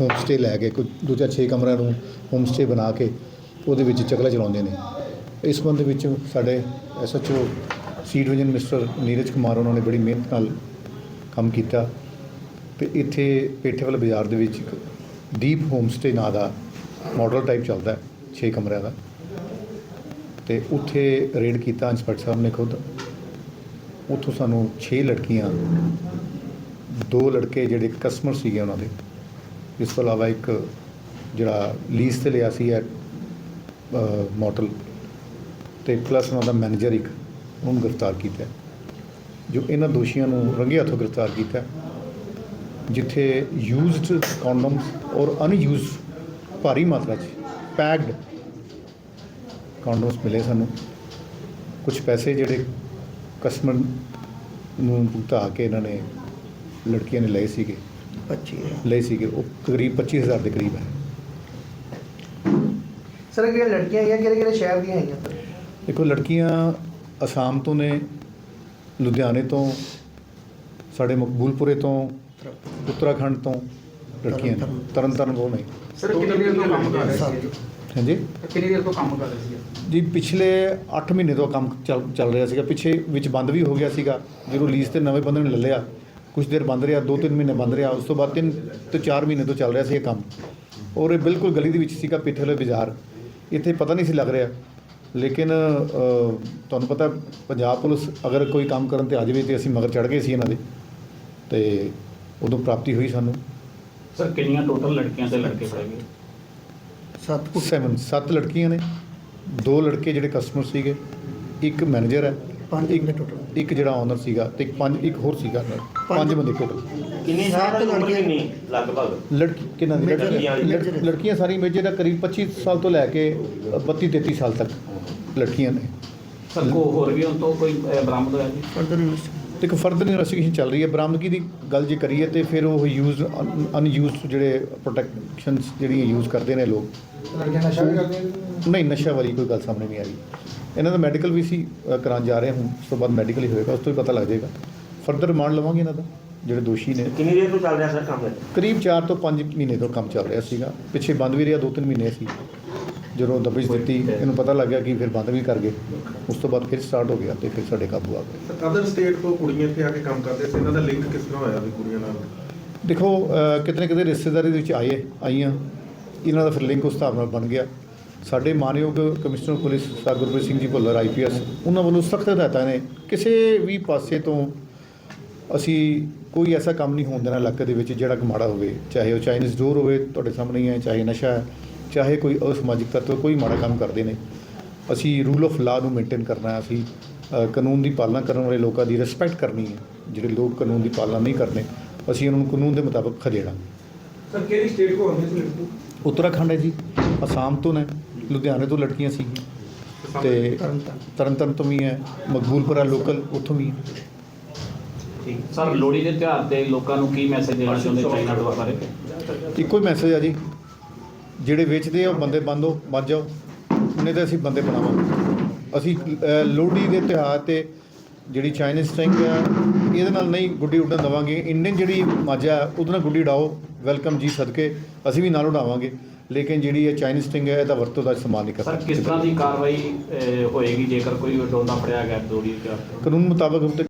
Home stay ਲੈ ਕੇ, ਕੋਈ ਦੂਜਾ 6 ਕਮਰਿਆਂ ਨੂੰ ਹੋਮ ਸਟੇ ਬਣਾ ਕੇ ਉਹਦੇ ਵਿੱਚ ਚਕਲਾ ਚਲਾਉਂਦੇ ਨੇ। ਇਸ ਸੰਬੰਧ ਵਿੱਚ ਸਾਡੇ SHO C division mister Neeraj Kumar, ਉਹਨਾਂ ਨੇ ਬੜੀ ਮਿਹਨਤ ਨਾਲ ਕੰਮ ਕੀਤਾ ਤੇ ਇੱਥੇ ਪੇਠੇਵਾਲ ਬਾਜ਼ਾਰ ਦੇ ਵਿੱਚ ਇੱਕ ਦੀਪ ਹੋਮ ਸਟੇ ਨਾਂ ਦਾ ਮਾਡਲ ਟਾਈਪ ਚੱਲਦਾ 6 ਕਮਰਿਆਂ ਦਾ। ਤੇ ਉੱਥੇ ਰੇਡ ਕੀਤਾ ਇੰਸਪੈਕਟਰ ਸਾਹਿਬ ਨੇ ਖੁਦ। ਉੱਥੋਂ ਸਾਨੂੰ 6 ਲੜਕੀਆਂ, ਦੋ ਲੜਕੇ ਜਿਹੜੇ ਕਸਟਮਰ ਸੀਗੇ ਉਹਨਾਂ ਦੇ। ਇਸ ਤੋਂ ਇਲਾਵਾ ਇੱਕ ਜਿਹੜਾ ਲੀਜ਼ ਤੇ ਲਿਆ ਸੀ ਹੈ ਮੋਟਲ ਤੇ ਪਲੱਸ ਉਹਨਾਂ ਦਾ ਮੈਨੇਜਰ ਇੱਕ, ਉਹਨੂੰ ਗ੍ਰਿਫਤਾਰ ਕੀਤਾ ਜੋ ਇਹਨਾਂ ਦੋਸ਼ੀਆਂ ਨੂੰ ਰੰਗੇ ਹੱਥੋਂ ਗ੍ਰਿਫਤਾਰ ਕੀਤਾ ਜਿੱਥੇ ਯੂਜ਼ਡ ਕੰਡੋਮਸ ਔਰ ਅਨਯੂਜ਼ਡ ਭਾਰੀ ਮਾਤਰਾ 'ਚ ਪੈਕਡ ਕੰਡੋਮਸ ਮਿਲੇ ਸਾਨੂੰ ਕੁਝ ਪੈਸੇ ਜਿਹੜੇ ਕਸਟਮਰ ਨੂੰ ਭੁਗਤਾ ਕੇ ਇਹਨਾਂ ਨੇ, ਲੜਕੀਆਂ ਨੇ ਲਏ ਸੀਗੇ। 25 ਲਏ ਸੀਗੇ ਉਹ ਕਰੀਬ 25000 ਦੇ ਕਰੀਬ ਹੈ। ਸਰ ਇਹ ਜਿਹੜੀਆਂ ਲੜਕੀਆਂ ਆਈਆਂ ਕਿਹੜੇ ਕਿਹੜੇ ਸ਼ਹਿਰ ਦੀਆਂ ਆਈਆਂ ਸਰ ਦੇਖੋ ਲੜਕੀਆਂ ਅਸਾਮ ਤੋਂ ਨੇ ਲੁਧਿਆਣੇ ਤੋਂ ਸਾਡੇ ਮਕਬੂਲਪੁਰੇ ਤੋਂ ਉੱਤਰਾਖੰਡ ਤੋਂ ਲੜਕੀਆਂ ਨੇ ਤਰਨ ਤਾਰਨ ਤੋਂ ਨੇ। ਸਰ ਕਿੰਨੀ ਦੇਰ ਤੋਂ ਕੰਮ ਕਰ ਰਹੇ ਸੀ? ਹਾਂਜੀ। ਕਿੰਨੀ ਦੇਰ ਤੋਂ ਕੰਮ ਕਰ ਰਹੇ ਸੀ ਜੀ ਪਿਛਲੇ 8 ਮਹੀਨੇ ਤੋਂ ਕੰਮ ਚੱਲ ਚੱਲ ਰਿਹਾ ਸੀਗਾ। ਪਿੱਛੇ ਵਿੱਚ ਬੰਦ ਵੀ ਹੋ ਗਿਆ ਸੀਗਾ। ਜਦੋਂ ਲੀਜ਼ ਤੇ ਨਵੇਂ ਬੰਦੇ ਨੇ ਲੈ ਲਿਆ ਕੁਝ ਦੇਰ ਬੰਦ ਰਿਹਾ 2-3 ਮਹੀਨੇ ਬੰਦ ਰਿਹਾ ਉਸ ਤੋਂ ਬਾਅਦ 3 ਤੋਂ 4 ਮਹੀਨੇ ਤੋਂ ਚੱਲ ਰਿਹਾ ਸੀ ਇਹ ਕੰਮ। ਔਰ ਇਹ ਬਿਲਕੁਲ ਗਲੀ ਦੇ ਵਿੱਚ ਸੀਗਾ ਪਿੱਠੇ ਵਾਲੇ ਬਾਜ਼ਾਰ। ਇੱਥੇ ਪਤਾ ਨਹੀਂ ਸੀ ਲੱਗ ਰਿਹਾ। ਲੇਕਿਨ ਤੁਹਾਨੂੰ ਪਤਾ ਪੰਜਾਬ ਪੁਲਿਸ ਅਗਰ ਕੋਈ ਕੰਮ ਕਰਨ ਤੇ ਆ ਜਾਵੇ ਤੇ ਅਸੀਂ ਮਗਰ ਚੜ ਗਏ ਸੀ ਇਹਨਾਂ ਦੇ ਤੇ ਉਦੋਂ ਪ੍ਰਾਪਤੀ ਹੋਈ ਸਾਨੂੰ। ਸਰ ਕਿੰਨੀਆਂ ਟੋਟਲ ਲੜਕੀਆਂ ਤੇ ਲੜਕੇ ਫੜੇ ਗਏ? ਸੱਤ 7 ਸੱਤ ਲੜਕੀਆਂ ਨੇ। ਦੋ ਲੜਕੇ ਜਿਹੜੇ ਕਸਟਮਰ ਸੀਗੇ ਇੱਕ ਮੈਨੇਜਰ ਹੈ। ਪੰਜ ਇੱਕ total। ਇੱਕ ਜਿਹੜਾ ਓਨਰ ਸੀਗਾ ਤੇ ਇੱਕ ਪੰਜ ਇੱਕ ਹੋਰ ਸੀਗਾ ਨਾਲ। ਪੰਜ। ਬੰਦੇ ਟੋਟਲ ਕਿੰਨੀ ਸਾਲ ਦੀ ਉਮਰ ਲੜਕੀਆਂ। ਕਿੰਨੀ? ਲਗਭਗ। ਲੜਕੀ ਕਿੰਨਾਂ ਦੀ? ਲੜਕੀਆਂ। ਲੜਕੀਆਂ ਸਾਰੀ ਮੇਜਰ ਦਾ ਕਰੀਬ 25 ਸਾਲ ਤੋਂ ਲੈ ਕੇ 32 33 ਸਾਲ ਤੱਕ ਲੜਕੀਆਂ ਨੇ। ਸਰ ਕੋ ਹੋਰ ਵੀ ਉਹਨਾਂ ਤੋਂ ਕੋਈ ਅਹ, ਬਰਾਮਦ ਹੋਇਆ ਜੀ? ਫਰਦਰ ਇਨਵੈਸਟ ਤੇ ਇੱਕ ਫਰਦਰ ਇਨਵੈਸਟੀਗੇਸ਼ਨ ਚੱਲ ਰਹੀ ਹੈ। ਬਰਾਮਦਗੀ ਦੀ ਗੱਲ ਜੇ ਕਰੀਏ ਤੇ ਫਿਰ ਉਹ ਯੂਜ਼ ਅਨਯੂਜ਼ਡ ਜਿਹੜੇ ਪ੍ਰੋਟੈਕਸ਼ਨਸ ਜਿਹੜੀਆਂ ਯੂਜ਼ ਕਰਦੇ ਨੇ ਲੋਕ। ਲੜਕੀਆਂ ਨਸ਼ਾ ਵੀ ਕਰਦੀਆਂ ਨਹੀਂ ਨਸ਼ਾ ਵਾਲੀ ਕੋਈ ਗੱਲ ਸਾਹਮਣੇ ਨਹੀਂ ਆਈ ਇਹਨਾਂ ਦਾ ਮੈਡੀਕਲ ਵੀ ਸੀ ਕਰਾਉਣ ਜਾ ਰਹੇ ਹਾਂ ਹੁਣ ਉਸ ਤੋਂ ਬਾਅਦ ਮੈਡੀਕਲ ਹੀ ਹੋਏਗਾ ਉਸ ਤੋਂ ਹੀ ਪਤਾ ਲੱਗ ਜਾਏਗਾ। ਫਰਦਰ ਰਿਮਾਂਡ ਲਵਾਂਗੇ ਇਹਨਾਂ ਦਾ ਜਿਹੜੇ ਦੋਸ਼ੀ ਨੇ। ਕਿੰਨੀ ਦੇਰ ਤੋਂ ਚੱਲ ਰਿਹਾ ਸਰ ਕੰਮ ਇਹ? ਕਰੀਬ 4 ਤੋਂ 5 ਮਹੀਨੇ ਤੋਂ ਕੰਮ ਚੱਲ ਰਿਹਾ ਸੀਗਾ। ਪਿੱਛੇ ਬੰਦ ਵੀ ਰਿਹਾ 2-3 ਮਹੀਨੇ ਸੀ। ਜਦੋਂ ਦਬਿਸ਼ ਦਿੱਤੀ ਇਹਨੂੰ ਪਤਾ ਲੱਗ ਗਿਆ ਕਿ ਫਿਰ ਬੰਦ ਵੀ ਕਰ ਗਏ। ਉਸ ਤੋਂ ਬਾਅਦ ਫਿਰ ਸਟਾਰਟ ਹੋ ਗਿਆ ਤੇ ਫਿਰ ਸਾਡੇ ਕਾਬੂ ਆ ਗਏ। ਅਦਰ ਸਟੇਟ ਤੋਂ ਕੁੜੀਆਂ ਇੱਥੇ ਆ ਕੇ ਕੰਮ ਕਰਦੇ ਸੀ ਇਹਨਾਂ ਦਾ ਲਿੰਕ ਕਿਸ ਤਰ੍ਹਾਂ ਹੋਇਆ ਵੀ ਕੁੜੀਆਂ ਨਾਲ? ਦੇਖੋ ਅ, ਕਿਤੇ ਨਾ ਕਿਤੇ ਰਿਸ਼ਤੇਦਾਰੀ ਦੇ ਵਿੱਚ ਆਏ ਆਈਆਂ। ਇਹਨਾਂ ਦਾ ਫਿਰ ਲਿੰਕ ਉਸ ਹਿਸਾਬ ਨਾਲ ਬਣ ਗਿਆ। ਸਾਡੇ ਮਾਨਯੋਗ commissioner police sir Gurpreet Singh ji Bhullar IPS ਉਹਨਾਂ ਵੱਲੋਂ ਸਖਤ ਹਦਾਇਤਾਂ ਨੇ। ਕਿਸੇ ਵੀ ਪਾਸੇ ਤੋਂ ਅਸੀਂ ਕੋਈ ਐਸਾ ਕੰਮ ਨਹੀਂ ਹੋਣ ਦੇਣਾ ਇਲਾਕੇ ਦੇ ਵਿੱਚ ਜਿਹੜਾ ਕਿ ਮਾੜਾ ਹੋਵੇ। ਚਾਹੇ ਉਹ ਚਾਈਨੀਜ਼ ਡੋਰ ਹੋਵੇ ਤੁਹਾਡੇ ਸਾਹਮਣੇ ਹੀ ਹੈ ਚਾਹੇ ਨਸ਼ਾ ਹੈ ਚਾਹੇ ਕੋਈ ਅਸਮਾਜਿਕ ਤੱਤਵ ਕੋਈ ਮਾੜਾ ਕੰਮ ਕਰਦੇ ਨੇ। ਅਸੀਂ ਰੂਲ ਆਫ ਲਾ ਨੂੰ ਮੇਨਟੇਨ ਕਰਨਾ ਹੈ ਅਸੀਂ ਕਾਨੂੰਨ ਦੀ ਪਾਲਣਾ ਕਰਨ ਵਾਲੇ ਲੋਕਾਂ ਦੀ ਰਿਸਪੈਕਟ ਕਰਨੀ ਹੈ। ਜਿਹੜੇ ਲੋਕ ਕਾਨੂੰਨ ਦੀ ਪਾਲਣਾ ਨਹੀਂ ਕਰਦੇ ਅਸੀਂ ਉਹਨਾਂ ਨੂੰ ਕਾਨੂੰਨ ਦੇ ਮੁਤਾਬਕ ਖਦੇੜਾ ਸਰ ਕਿਹੜੀ ਸਟੇਟ ਕੋ ਆਉਂਦੇ ਸੀ? ਉੱਤਰਾਖੰਡ ਹੈ ਜੀ। ਅਸਾਮ ਤੋਂ ਨੇ ਲੁਧਿਆਣੇ ਤੋਂ ਲੜਕੀਆਂ ਸੀ। ਤੇ ਤਰਨ ਤਾਰਨ। ਤਰਨਤਾਰਨ ਤੋਂ ਵੀ ਹੈ ਮਕਬੂਲਪੁਰਾ ਲੋਕਲ ਉੱਥੋਂ ਵੀ ਹੈ। ਸਰ ਲੋਹੜੀ ਦੇ ਤਿਉਹਾਰ ਤੇ ਲੋਕਾਂ ਨੂੰ ਕੀ ਮੈਸੇਜ ਦੇਣਾ ਚਾਹੁੰਦੇ ਚਾਈਨਾ ਡੋਰ ਬਾਰੇ? ਇੱਕੋ ਹੀ ਮੈਸੇਜ ਆ ਜੀ। ਜਿਹੜੇ ਵੇਚਦੇ ਆ ਉਹ ਬੰਦੇ ਬੰਦੋ ਬਚ ਜਾਓ। ਨਹੀਂ ਤਾਂ ਅਸੀਂ ਬੰਦੇ ਬਣਾਵਾਂਗੇ। ਅਸੀਂ ਲੋਹੜੀ ਦੇ ਤਿਉਹਾਰ ਤੇ ਜਿਹੜੀ ਚਾਈਨੀਜ਼ ਸਟਿੰਗ ਆ ਇਹਦੇ ਨਾਲ ਨਹੀਂ ਗੁੱਡੀ ਉੱਡਣ ਦੇਵਾਂਗੇ। ਇੰਡੀਅਨ ਜਿਹੜੀ ਮਾਝਾ ਹੈ, ਉਹਦੇ ਨਾਲ ਗੁੱਡੀ ਉਡਾਓ। ਵੈਲਕਮ ਜੀ ਸਦਕੇ। ਅਸੀਂ ਵੀ ਨਾਲ ਉਡਾਵਾਂਗੇ। ਲੇਕਿਨ ਜਿਹੜੀ ਇਹ ਚਾਈਨੀਜ਼ ਸਟਿੰਗ ਹੈ ਇਹਦਾ ਵਰਤੋਂ ਦਾ ਇਸਤੇਮਾਲ ਨਹੀਂ ਸਰ ਕਰਨਾ ਕਿਸ ਤਰ੍ਹਾਂ ਦੀ ਕਾਰਵਾਈ ਅਹ, ਹੋਏਗੀ ਜੇਕਰ ਕੋਈ ਡੋਂਦਾ ਫੜਿਆ ਗਿਆ ਲੋਹੜੀ ਦੇ ਕਾਨੂੰਨ ਮੁਤਾਬਕ